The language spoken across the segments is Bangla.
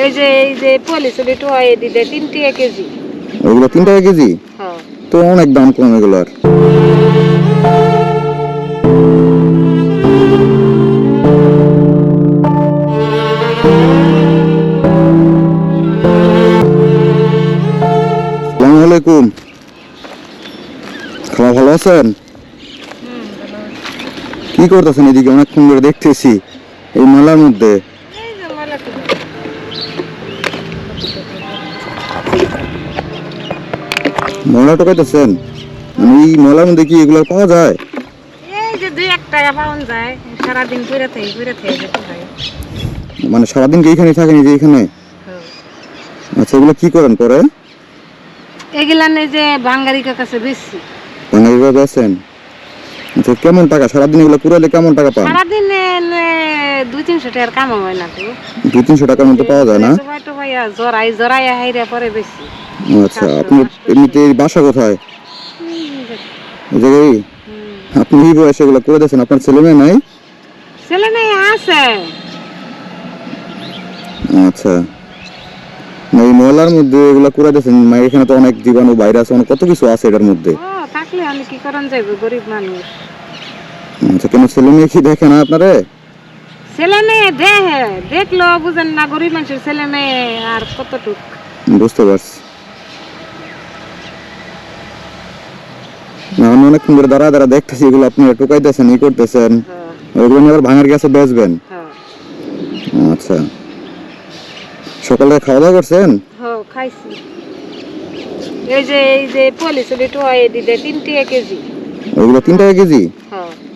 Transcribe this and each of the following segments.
এই যে এই যে পলিশ হয় দিতে তিন টাকা কেজি। ওগুলো তিন টাকা কেজি? তো অনেক দাম কম এগুলোর আলাইকুম। খালা ভালো আছেন? কি করতেছেন এদিকে? অনেকক্ষণ ধরে দেখতেছি। এই মেলার মধ্যে। ময়লা টোকাইতেছেন মানে এই মেলার মধ্যে কি এগুলো পাওয়া যায়? এই যে দুই এক টাকা পাওয়া যায়। সারাদিন ঘুরে থেকে ঘুরে থেকে হয় মানে সারাদিন কি এখানে থাকেন যে এখানে? হ্যাঁ। আচ্ছা এগুলো কি করেন পরে? এগুলা নেই যে বাঙালির কাছে বেশি। বাঙালিরা বেছেন আচ্ছা কেমন টাকা? সারাদিন এগুলো পুরালে কেমন টাকা পান? সারাদিন দুই তিনশো টাকার কাম হয় না তো। দুই তিনশো টাকার মতো পাওয়া যায় না? জরাই জরাই হাইরা পরে বেশি। আচ্ছা আপনি এমনিতে বাসা কোথায়? জায়গায়? আপনি এই বয়সে এগুলো করে দিয়েছেন আপনার ছেলে মেয়ে নাই? ছেলে মেয়ে আছে। আচ্ছা। এই মহলার মধ্যে এগুলো করে দিয়েছেন মানে এখানে তো অনেক জীবাণু ভাইরাস অনেক কত কিছু আছে এটার মধ্যে। থাকলে আমি কি করেন যাইব গরিব মানুষ। আচ্ছা কেন ছেলে মেয়ে কি দেখে না আপনারে? ছেলে মেয়ে দেহে দেখল বুঝেন না গরিব মানুষের ছেলে মেয়ে আর কতটুক। বুঝতে পারছি। আমি অনেকক্ষণ ধরে দাঁড়া দাঁড়া দেখতেছি এগুলো আপনি টোকাইতেছেন ই করতেছেন। হ্যাঁ, নিয়ে আবার ভাঙার গ্যাসে বেচবেন? হ্যাঁ। আচ্ছা। সকালে খাওয়া দাওয়া করছেন? হ্যাঁ, খাইছি। এই যে এই যে পলিশ হয় দিতে তিন টাকা কেজি। ওগুলো তিন টাকা কেজি?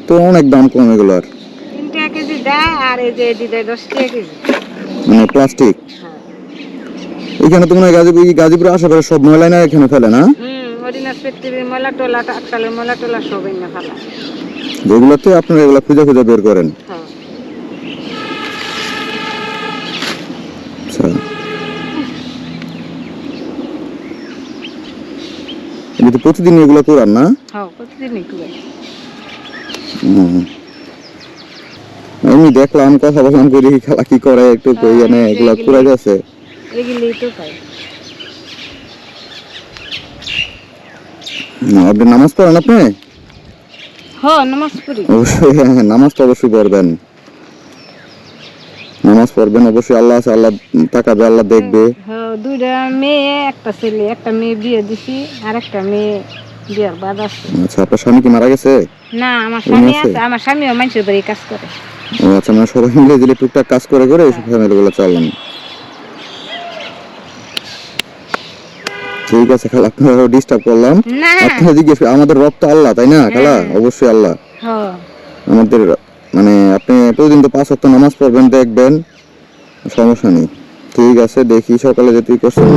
তো অনেক দাম কম এগুলোর তিন টাকা কেজি দেয় আর এই যে দিতে দশ টাকা কেজি। মানে প্লাস্টিক? এখানে তো মনে হয় গাজীপুর আশেপাশে সব ময়লা না এখানে ফেলে না? ময়লা টোলা ময়লা টোলা ফেলা। যেগুলোতে আপনারা এগুলো খুঁজে খুঁজে বের করেন। হ্যাঁ। আচ্ছা। প্রতিদিন এগুলো করান না? হ্যাঁ করে। এমনি দেখলাম কথা বললাম করি খেলা কি করে একটু এনে এগুলা পুরা গেছে এগুলোই তো খাই না, আপনি নামাজ পড়েন আপনি? হ্যাঁ নামাজ পড়ি। অবশ্যই হ্যাঁ, নামাজ তো অবশ্যই পড়বেন। নামাজ পড়বেন অবশ্যই আল্লাহ আছে আল্লাহ তাকাবে আল্লাহ দেখবে। হ্যাঁ দুইটা মেয়ে একটা ছেলে একটা মেয়ে বিয়ে দিছি আর একটা মেয়ে বিয়ের বাদ আছে। আচ্ছা আপনার স্বামী কি মারা গেছে? না আমার স্বামী আছে? আমার স্বামীও মানুষের বাড়ি কাজ করে। ও আচ্ছা মানে সবাই মিলে দিলে টুকটাক কাজ করে করে চালান। ঠিক আছে খালা আপনার ডিস্টার্ব করলাম। আপনার জিজ্ঞেস আমাদের রব তো আল্লাহ তাই না খালা? হ্যাঁ। অবশ্যই আল্লাহ। আমাদের মানে আপনি প্রতিদিন তো পাঁচ হপ্তাহ নামাজ পড়বেন দেখবেন। সমস্যা নেই। ঠিক আছে দেখি সকালে যে তুই করছিস।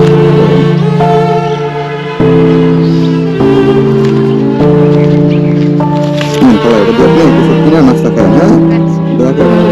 নাস্তা খায় হ্যাঁ? আচ্ছা।